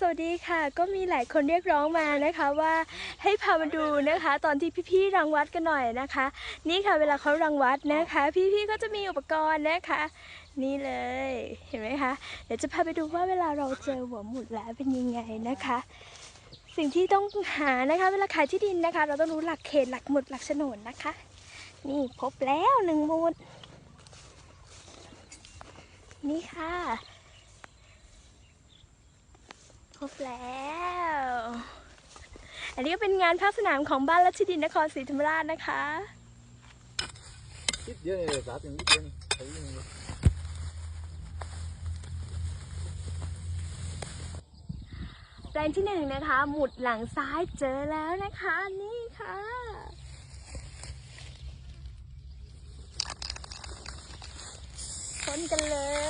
สวัสดีค่ะ ก็มีหลายคนเรียกร้องมานะคะว่าให้พามาดูนะคะ ตอนที่พี่ๆรังวัดกันหน่อยนะคะ นี่ค่ะเวลาเขารังวัดนะคะ พี่ๆก็จะมีอุปกรณ์นะคะ นี่เลยเห็นไหมคะเดี๋ยวจะพาไปดูว่าเวลาเราเจอหัวหมุดแล้วเป็นยังไงนะคะ สิ่งที่ต้องหานะคะเวลาขายที่ดินนะคะ เราต้องรู้หลักเขตหลักหมุดหลักโฉนดนะคะ นี่พบแล้วหนึ่งหมุดนี่ค่ะ พบแล้ว อันนี้ก็เป็นงานภาคสนามของบ้านรัชดินนครศรีธรรมราชนะคะ ít dưới này giá tiền ít dưới này thấy như แปลงที่หนึ่งนะคะ หมุดหลังซ้ายเจอแล้วนะคะ นี่ค่ะค้นกันเลย